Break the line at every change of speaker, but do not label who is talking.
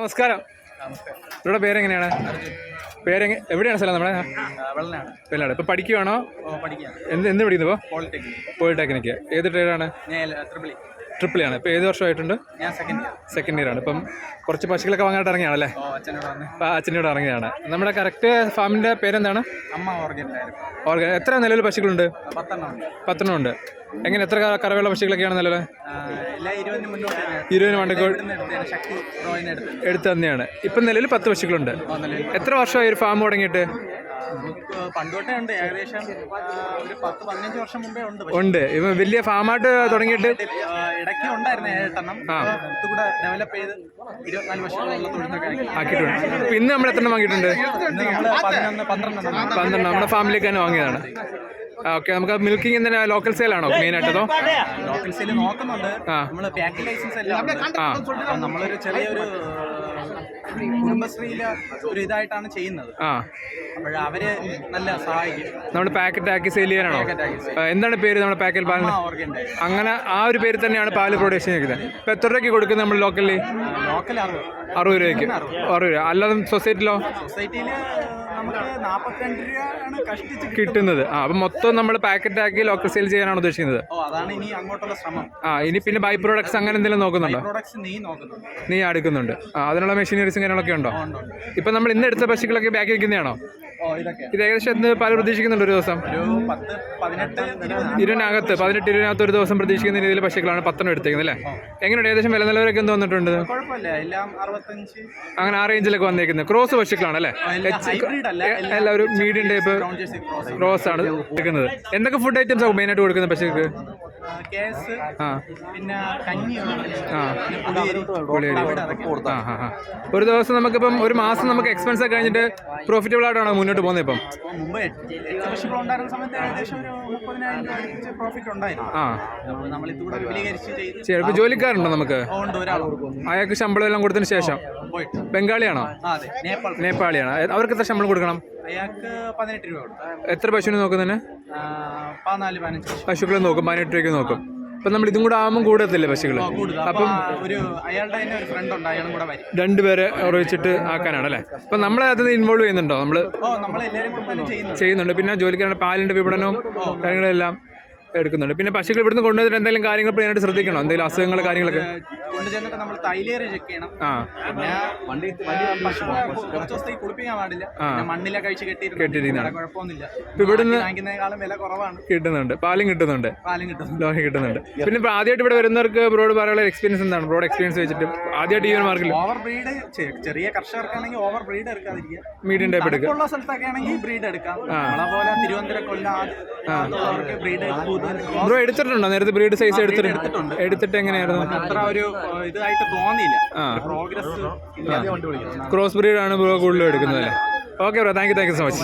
നമസ്കാരം. ഇവിടെ പേരെങ്ങനെയാണ്? പേരെങ്ങ എവിടെയാണ് സ്ഥലം നമ്മുടെ? വെള്ളാട് ഇപ്പോൾ പഠിക്കുവാണോ? എന്ത് എന്ത് പഠിക്കുന്നു ഇപ്പോൾ
പോളിടെക്നിക്
പോളിടെക്നിക്ക്. ഏത് ട്രേഡാണ്? ട്രിപ്പിൾ ആണ്. ഇപ്പോൾ ഏത് വർഷമായിട്ടുണ്ട്?
സെക്കൻഡ് ഇയർ
ആണ്. ഇപ്പം കുറച്ച് പശുക്കളൊക്കെ വാങ്ങാനായിട്ട് ഇറങ്ങിയാണല്ലേ
അച്ഛനോട്
ഇറങ്ങിയതാണ്. നമ്മുടെ കറക്റ്റ് ഫാമിന്റെ പേരെന്താണ്?
അമ്മ ഓർഗനായിരുന്നു
ഓർഗ എത്ര നിലവിൽ പശുക്കളുണ്ട്?
പത്തെണ്ണം ഉണ്ട്.
എങ്ങനെ എത്ര കറവയുള്ള നല്ലത്
ആ, എല്ലാ ഇരുപതിന് മുന്നോട്ട് തന്നെ.
ഇരുപതിന് മണ്ടക്ക്
ഇവിടുന്ന് എടുത്തതാണ് ശക്തി റോയിന്ന് എടുത്തത്
എടുത്ത് തന്നെയാണ്. ഇപ്പം നിലവിൽ പത്ത് പശുക്കളുണ്ട്.
നിലവിൽ
എത്ര വർഷമായി ഒരു ഫാം തുടങ്ങിയിട്ട്?
ഉണ്ട്. ഏകദേശം ഒരു പത്ത് പതിനഞ്ച് വർഷം മുമ്പേ ഉണ്ട്
ഉണ്ട്. ഇപ്പം വലിയ ഫാമായിട്ട് തുടങ്ങിയിട്ട്
ഇടയ്ക്ക് ഉണ്ടായിരുന്നു ഏഴെട്ടെണ്ണം. കൂടെ ഡെവലപ്പ് ചെയ്ത് ഇരുപത്തിനാല് വർഷം
ആക്കിയിട്ടുണ്ട്. ഇന്ന് നമ്മൾ എത്ര വാങ്ങിയിട്ടുണ്ട്? പന്ത്രണ്ട്. നമ്മുടെ ഫാമിലേക്ക് തന്നെ വാങ്ങിയതാണ്. ഓക്കെ നമുക്ക് മിൽക്കിംഗ് എന്തിനാ ലോക്കൽ ആണോ മെയിൻ അതോ
ലോക്കൽ സെയിൽ നോക്കുന്നുണ്ട്.
നമ്മൾ
നമ്മൾ പാക്കിംഗ് ലൈസൻസ് അപ്പൊ നമ്മളൊരു ചെറിയൊരു കുടുംബശ്രീയിലെ ഒരു ഇതായിട്ടാണ് ചെയ്യുന്നത്. അപ്പോൾ അവർ നല്ല സഹായിക്കും.
നമ്മൾ പാക്കറ്റ് ആക്കി സെയിൽ ചെയ്യാനാണോ? എന്താണ് പേര് നമ്മുടെ പാക്കറ്റ് പാലിന് അങ്ങനെ ആ ഒരു പേര് തന്നെയാണ് പാൽ പ്രൊഡക്ഷൻ ചെയ്യുന്നത് ഇപ്പം എത്ര രൂപയ്ക്ക് കൊടുക്കുന്നത് നമ്മൾ ലോക്കലിൽ
ലോക്കൽ
അറുപത്. രൂപയ്ക്ക്. അറുപത്. രൂപ. അല്ലാതെ സൊസൈറ്റിയിലോ
സൊസൈറ്റിയിൽ നമുക്ക് നാൽപ്പത്തിരണ്ട് രൂപയാണ് കഷ്ടിച്ച്
കിട്ടുന്നത്. ആ അപ്പം മൊത്തം നമ്മൾ പാക്കറ്റ് ആക്കി ലോക്കൽ സെയിൽ ചെയ്യാനാണ് ഉദ്ദേശിക്കുന്നത്.
ഓ അതാണ് ഇനി അങ്ങോട്ടുള്ള ശ്രമം.
ആ ഇനി പിന്നെ ബൈ പ്രോഡക്ട്സ് അങ്ങനെ എന്തെങ്കിലും നോക്കുന്നുണ്ടോ?
പ്രോഡക്ട്സ് നീ നോക്കുന്നുണ്ട്.
നീ എടുക്കുന്നുണ്ട് ആ അതിനുള്ള മെഷീനറീസും കാര്യങ്ങളൊക്കെ ഉണ്ടോ. ഇപ്പം നമ്മൾ ഇന്ന് എടുത്ത പശുക്കളൊക്കെ ബാക്കി വെക്കുന്നതാണോ ഇത് ഏകദേശം എന്ത് പല പ്രതീക്ഷിക്കുന്നുണ്ട് ഒരു ദിവസം.
ഒരു പത്ത് പതിനെട്ട് ഇരുപതിനകത്ത്
ഇരുവിനകത്ത് പതിനെട്ട് ഇരുവിനകത്ത് ഒരു ദിവസം പ്രതീക്ഷിക്കുന്ന രീതിയിൽ പശുക്കളാണ് പത്തെണ്ണം എടുത്തേക്കുന്നത് അല്ലേ? എങ്ങനെയുണ്ട്? ഏകദേശം വില നിലവരൊക്കെ എന്ത് വന്നിട്ടുണ്ട്? അങ്ങനെ ആ റേഞ്ചിലൊക്കെ വന്നേക്കുന്നത്. ക്രോസ് പശുക്കളാണ് അല്ലേ?
എല്ലാം
എല്ലാവരും മീഡിയം ടൈപ്പ്
ക്രോസ്
ക്രോസ് ആണ്. എടുക്കുന്നത്. എന്തൊക്കെ ഫുഡ് ഐറ്റംസ് ആവും മെയിനായിട്ട് കൊടുക്കുന്നത് പശുക്ക്
കേസ് പിന്നെ
ഒരു ദിവസം നമുക്കിപ്പം ഒരു മാസം നമുക്ക് എക്സ്പെൻസ് ഒക്കെ കഴിഞ്ഞിട്ട് പ്രോഫിറ്റബിൾ ആയിട്ടാണോ മുന്നോട്ട് പോകുന്നത് ഇപ്പം? ഇപ്പം ജോലിക്കാരുണ്ടോ നമുക്ക്? അയാൾക്ക് ശമ്പളം എല്ലാം കൊടുത്തതിന് ശേഷം? ബംഗാളിയാണോ? നേപ്പാളിയാണോ. അവർക്ക് എത്ര ശമ്പളം കൊടുക്കണം?
അയാൾക്ക് പതിനെട്ട് രൂപ കൊടുത്തു.
എത്ര പശുവിനെ നോക്കുന്നതിന്
പതിനാല് പതിനഞ്ച്
പശുക്കളെ നോക്കും പതിനെട്ട് രൂപയ്ക്ക് നോക്കും. അപ്പം നമ്മൾ ഇതും കൂടെ ആകുമ്പോൾ കൂടത്തില്ലേ പശുക്കൾ
അപ്പം ഒരു അയാളുടെ തന്നെ ഒരു ഫ്രണ്ട് ഉണ്ട് അയാളും കൂടെ വരും.
രണ്ടുപേരെ ഉറവിച്ചിട്ട് ആക്കാനാണ് അല്ലേ? അപ്പം നമ്മളെ അതിൽ ഇൻവോൾവ് ചെയ്യുന്നുണ്ടോ? നമ്മൾ ചെയ്യുന്നുണ്ട്. പിന്നെ ജോലിക്കാരുടെ പാലിന്റെ വിപണനവും കാര്യങ്ങളെല്ലാം എടുക്കുന്നുണ്ട്. പിന്നെ പശുക്കൾ ഇവിടുന്ന് കൊണ്ടുവന്നിട്ട് എന്തെങ്കിലും കാര്യങ്ങൾ മെയിനായിട്ട് ശ്രദ്ധിക്കണോ? എന്തെങ്കിലും അസുഖങ്ങൾ കാര്യങ്ങളൊക്കെ?
കൊണ്ട് ചെന്നിട്ട് നമ്മൾ തൈലേറി ചെക്ക് ചെയ്യണം. പിന്നെ കുറച്ച് ദിവസത്തേക്ക് കുളിപ്പിക്കാൻ പാടില്ല. പിന്നെ മണ്ണിലെ കഴിച്ച്
കെട്ടിയിട്ടുണ്ട്.
കുഴപ്പമൊന്നുമില്ല.
ഇപ്പം ഇവിടുന്ന്
വാങ്ങിക്കുന്നതിനേക്കാളും വില കുറവാണ്.
കിട്ടുന്നുണ്ട്. പാലും കിട്ടുന്നുണ്ട്.
പാലും കിട്ടുന്നു
ലോഹം കിട്ടുന്നുണ്ട്. പിന്നെ ആദ്യമായിട്ട് ഇവിടെ വരുന്നവർക്ക് ബ്രോഡ് പറയാനുള്ള എക്സ്പീരിയൻസ് എന്താണ്? ബ്രോഡ് എക്സ്പീരിയൻസ് വെച്ചിട്ട് ആദ്യമായിട്ട് ഈ ഒരു മാർക്കിൽ
ഓവർ ബ്രീഡ് ചെറിയ കർഷകർക്കാണെങ്കിൽ ഓവർ ബ്രീഡ് എടുക്കാതിരിക്കുക.
മീഡിയം ടൈപ്പ് എടുക്കുക.
ഉള്ള സ്ഥലത്തൊക്കെ ആണെങ്കിൽ ബ്രീഡ് എടുക്കാം. നമ്മളെ പോലെ തിരുവനന്തപുരം കൊല്ലം ബ്രീഡ്
ബ്രോ എടുത്തിട്ടുണ്ടോ? നേരത്തെ ബ്രീഡ് സൈസ് എടുത്തിട്ടുണ്ട്. എടുത്തിട്ട് എങ്ങനെയായിരുന്നു?
അത്ര ഒരു ഇതായിട്ട് തോന്നിയില്ല.
ആ.
പ്രോഗ്രസ്
ക്രോസ് ബ്രീഡ് ആണ് ബ്രോ കൂടുതലും എടുക്കുന്നത് അല്ലേ? Okay bro thank you thank you so much